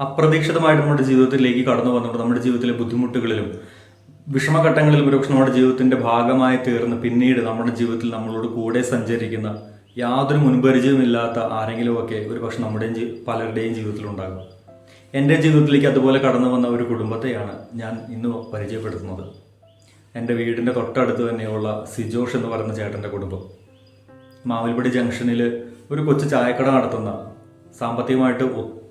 അപ്രതീക്ഷിതമായിട്ട് നമ്മുടെ ജീവിതത്തിലേക്ക് കടന്നു വന്നുകൊണ്ട് നമ്മുടെ ജീവിതത്തിലെ ബുദ്ധിമുട്ടുകളിലും വിഷമഘട്ടങ്ങളിലും ഒരുപക്ഷെ നമ്മുടെ ജീവിതത്തിന്റെ ഭാഗമായി തീർന്ന് പിന്നീട് നമ്മുടെ ജീവിതത്തിൽ നമ്മളോട് കൂടെ സഞ്ചരിക്കുന്ന യാതൊരു മുൻപരിചയമില്ലാത്ത ആരെങ്കിലുമൊക്കെ ഒരുപക്ഷെ നമ്മുടെയും പലരുടെയും ജീവിതത്തിലുണ്ടാകും. എന്റെ ജീവിതത്തിലേക്ക് അതുപോലെ കടന്നു വന്ന ഒരു കുടുംബത്തെയാണ് ഞാൻ ഇന്ന് പരിചയപ്പെടുത്തുന്നത്. എന്റെ വീടിന്റെ തൊട്ടടുത്ത് തന്നെയുള്ള സിജോഷ് എന്ന് പറയുന്ന ചേട്ടന്റെ കുടുംബം. മാവൽപടി ജംഗ്ഷനിൽ ഒരു കൊച്ചു ചായക്കട നടത്തുന്ന സാമ്പത്തികമായിട്ട്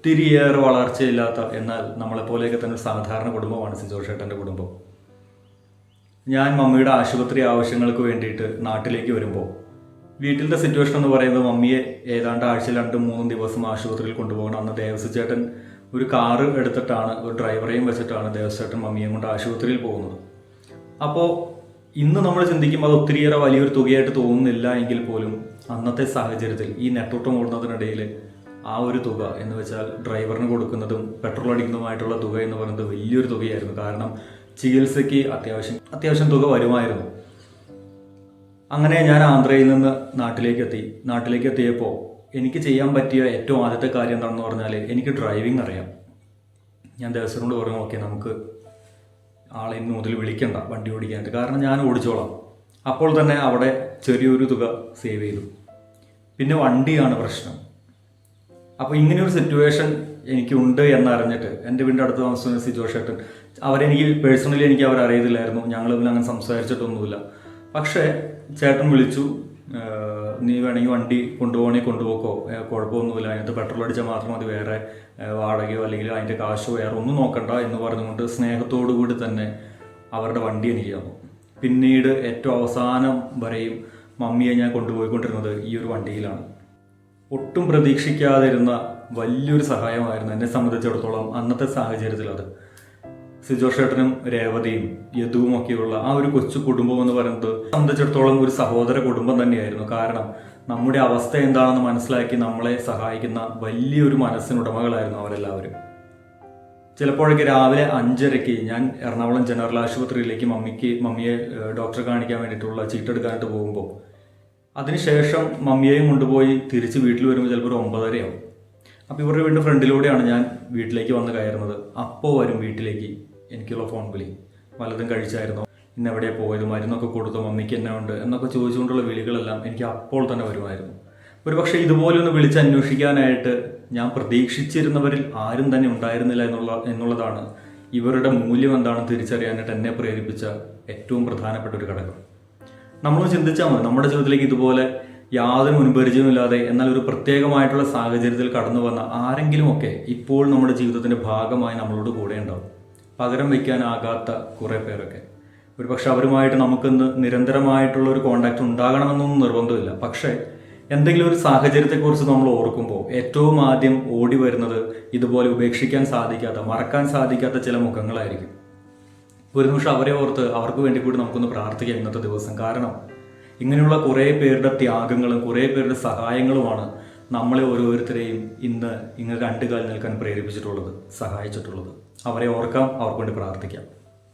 ഒത്തിരിയേറെ വളർച്ചയില്ലാത്ത എന്നാൽ നമ്മളെപ്പോലെയൊക്കെ തന്നെ സാധാരണ കുടുംബമാണ് സിജോഷ് ചേട്ടന്റെ കുടുംബം. ഞാൻ മമ്മിയുടെ ആശുപത്രി ആവശ്യങ്ങൾക്ക് വേണ്ടിയിട്ട് നാട്ടിലേക്ക് വരുമ്പോൾ വീട്ടിലത്തെ സിറ്റുവേഷൻ എന്ന് പറയുന്നത് മമ്മിയെ ഏതാണ്ട് ആഴ്ച രണ്ടും മൂന്നും ദിവസം ആശുപത്രിയിൽ കൊണ്ടുപോകണം. അന്ന് ദേവസ്വ ചേട്ടൻ ഒരു കാറ് എടുത്തിട്ടാണ് ഒരു ഡ്രൈവറെയും വെച്ചിട്ടാണ് ദേവസ്വ ചേട്ടൻ മമ്മിയെ കൊണ്ട് ആശുപത്രിയിൽ പോകുന്നത്. അപ്പോൾ ഇന്ന് നമ്മൾ ചിന്തിക്കുമ്പോൾ അത് ഒത്തിരിയേറെ വലിയൊരു തുകയായിട്ട് തോന്നുന്നില്ല എങ്കിൽ പോലും അന്നത്തെ സാഹചര്യത്തിൽ ഈ നെട്ടോട്ടം ഓടുന്നതിനിടയിൽ ആ ഒരു തുക എന്ന് വെച്ചാൽ ഡ്രൈവറിന് കൊടുക്കുന്നതും പെട്രോൾ അടിക്കുന്നതുമായിട്ടുള്ള തുക എന്ന് പറയുന്നത് വലിയൊരു തുകയായിരുന്നു. കാരണം ചികിത്സയ്ക്ക് അത്യാവശ്യം അത്യാവശ്യം തുക വരുമായിരുന്നു. അങ്ങനെ ഞാൻ ആന്ധ്രയിൽ നിന്ന് നാട്ടിലേക്ക് എത്തി നാട്ടിലേക്ക് എത്തിയപ്പോൾ എനിക്ക് ചെയ്യാൻ പറ്റിയ ഏറ്റവും ആദ്യത്തെ കാര്യം എന്താണെന്ന് പറഞ്ഞാൽ എനിക്ക് ഡ്രൈവിംഗ് അറിയാം. ഞാൻ ദേവസ്വനോട് പറഞ്ഞു ഓക്കെ നമുക്ക് ആളെ ഇന്ന് മുതൽ വിളിക്കണ്ട വണ്ടി ഓടിക്കാനായിട്ട്. കാരണം ഞാൻ ഓടിച്ചോളാം. അപ്പോൾ തന്നെ അവിടെ ചെറിയൊരു തുക സേവ് ചെയ്തു. പിന്നെ വണ്ടിയാണ് പ്രശ്നം. അപ്പോൾ ഇങ്ങനെ ഒരു സിറ്റുവേഷൻ എനിക്കുണ്ട് എന്നറിഞ്ഞിട്ട് എന്റെ വീടിന്റെ അടുത്ത് താമസിക്കുന്ന സിജോ ഷേട്ടൻ അവരെനിക്ക് പേഴ്സണലി എനിക്ക് അവർ അറിയത്തില്ലായിരുന്നു. ഞങ്ങൾ പിന്നെ അങ്ങനെ സംസാരിച്ചിട്ടൊന്നുമില്ല. പക്ഷേ ചേട്ടൻ വിളിച്ചു നീ വേണമെങ്കിൽ വണ്ടി കൊണ്ടുപോകണേ കൊണ്ടുപോക്കോ. കുഴപ്പമൊന്നുമില്ല. അതിനകത്ത് പെട്രോൾ അടിച്ചാൽ മാത്രം മതി. വേറെ വാടകയോ അല്ലെങ്കിൽ അതിന്റെ കാശോ വേറെ ഒന്നും നോക്കണ്ട എന്ന് പറഞ്ഞുകൊണ്ട് സ്നേഹത്തോടു കൂടി തന്നെ അവരുടെ വണ്ടി എനിക്ക് തന്നു. പിന്നീട് ഏറ്റവും അവസാനം വരെയും മമ്മിയെ ഞാൻ കൊണ്ടുപോയിക്കൊണ്ടിരുന്നത് ഈ ഒരു വണ്ടിയിലാണ്. ഒട്ടും പ്രതീക്ഷിക്കാതിരുന്ന വലിയൊരു സഹായമായിരുന്നു എന്നെ സംബന്ധിച്ചിടത്തോളം അന്നത്തെ സാഹചര്യത്തിൽ അത്. സിജോ ഷേട്ടനും രേവതിയും യദുവും ഒക്കെയുള്ള ആ ഒരു കൊച്ചു കുടുംബം എന്ന് പറയുന്നത് സംബന്ധിച്ചിടത്തോളം ഒരു സഹോദര കുടുംബം തന്നെയായിരുന്നു. കാരണം നമ്മുടെ അവസ്ഥ എന്താണെന്ന് മനസ്സിലാക്കി നമ്മളെ സഹായിക്കുന്ന വലിയൊരു മനസ്സിനുടമകളായിരുന്നു അവരെല്ലാവരും. ചിലപ്പോഴൊക്കെ രാവിലെ അഞ്ചരയ്ക്ക് ഞാൻ എറണാകുളം ജനറൽ ആശുപത്രിയിലേക്ക് മമ്മിക്ക് മമ്മിയെ ഡോക്ടറെ കാണിക്കാൻ വേണ്ടിയിട്ടുള്ള ചീട്ടെടുക്കാനായിട്ട് പോകുമ്പോൾ അതിനുശേഷം മമ്മിയെയും കൊണ്ടുപോയി തിരിച്ച് വീട്ടിൽ വരുമ്പോൾ ചിലപ്പോൾ ഒരു ഒമ്പതരയാവും. അപ്പോൾ ഇവരുടെ വീടിന്റെ ഫ്രണ്ടിലൂടെയാണ് ഞാൻ വീട്ടിലേക്ക് വന്ന് കയറുന്നത്. അപ്പോൾ വരും വീട്ടിലേക്ക് എനിക്കുള്ള ഫോൺ വിളി. വല്ലതും കഴിച്ചായിരുന്നു? ഇന്ന് എവിടെയാണ് പോയത്? മരുന്നൊക്കെ കൊടുത്തു? മമ്മിക്ക് എന്നെ ഉണ്ട്? എന്നൊക്കെ ചോദിച്ചുകൊണ്ടുള്ള വിളികളെല്ലാം എനിക്ക് അപ്പോൾ തന്നെ വരുമായിരുന്നു. ഒരുപക്ഷെ ഇതുപോലെ ഒന്ന് വിളിച്ച് അന്വേഷിക്കാനായിട്ട് ഞാൻ പ്രതീക്ഷിച്ചിരുന്നവരിൽ ആരും തന്നെ ഉണ്ടായിരുന്നില്ല എന്നുള്ള എന്നുള്ളതാണ് ഇവരുടെ മൂല്യം എന്താണെന്ന് തിരിച്ചറിയാനായിട്ട് എന്നെ പ്രേരിപ്പിച്ച ഏറ്റവും പ്രധാനപ്പെട്ട ഒരു ഘടകം. നമ്മൾ ചിന്തിച്ചാൽ മതി. നമ്മുടെ ജീവിതത്തിലേക്ക് ഇതുപോലെ യാതൊരു മുൻപരിചയമില്ലാതെ എന്നാൽ ഒരു പ്രത്യേകമായിട്ടുള്ള സാഹചര്യത്തിൽ കടന്നു വന്ന ആരെങ്കിലുമൊക്കെ ഇപ്പോൾ നമ്മുടെ ജീവിതത്തിന്റെ ഭാഗമായി നമ്മളോട് കൂടെ ഉണ്ടാവും. പകരം വയ്ക്കാനാകാത്ത കുറേ പേരൊക്കെ. ഒരു പക്ഷെ അവരുമായിട്ട് നമുക്കിന്ന് നിരന്തരമായിട്ടുള്ള ഒരു കോണ്ടാക്ട് ഉണ്ടാകണമെന്നൊന്നും നിർബന്ധമില്ല. പക്ഷേ എന്തെങ്കിലും ഒരു സാഹചര്യത്തെക്കുറിച്ച് നമ്മൾ ഓർക്കുമ്പോൾ ഏറ്റവും ആദ്യം ഓടി വരുന്നത് ഇതുപോലെ ഉപേക്ഷിക്കാൻ സാധിക്കാത്ത മറക്കാൻ സാധിക്കാത്ത ചില മുഖങ്ങളായിരിക്കും. ഒരു നിമിഷം അവരെ ഓർത്ത് അവർക്ക് വേണ്ടി കൂടി നമുക്കൊന്ന് പ്രാർത്ഥിക്കാം ഇന്നത്തെ ദിവസം. കാരണം ഇങ്ങനെയുള്ള കുറേ പേരുടെ ത്യാഗങ്ങളും കുറേ പേരുടെ സഹായങ്ങളുമാണ് നമ്മളെ ഓരോരുത്തരെയും ഇന്ന് ഇങ്ങനെ രണ്ടു കാലിൽ നിൽക്കാൻ പ്രേരിപ്പിച്ചിട്ടുള്ളത് സഹായിച്ചിട്ടുള്ളത്. അവരെ ഓർക്കാം അവർക്ക് വേണ്ടി പ്രാർത്ഥിക്കാം.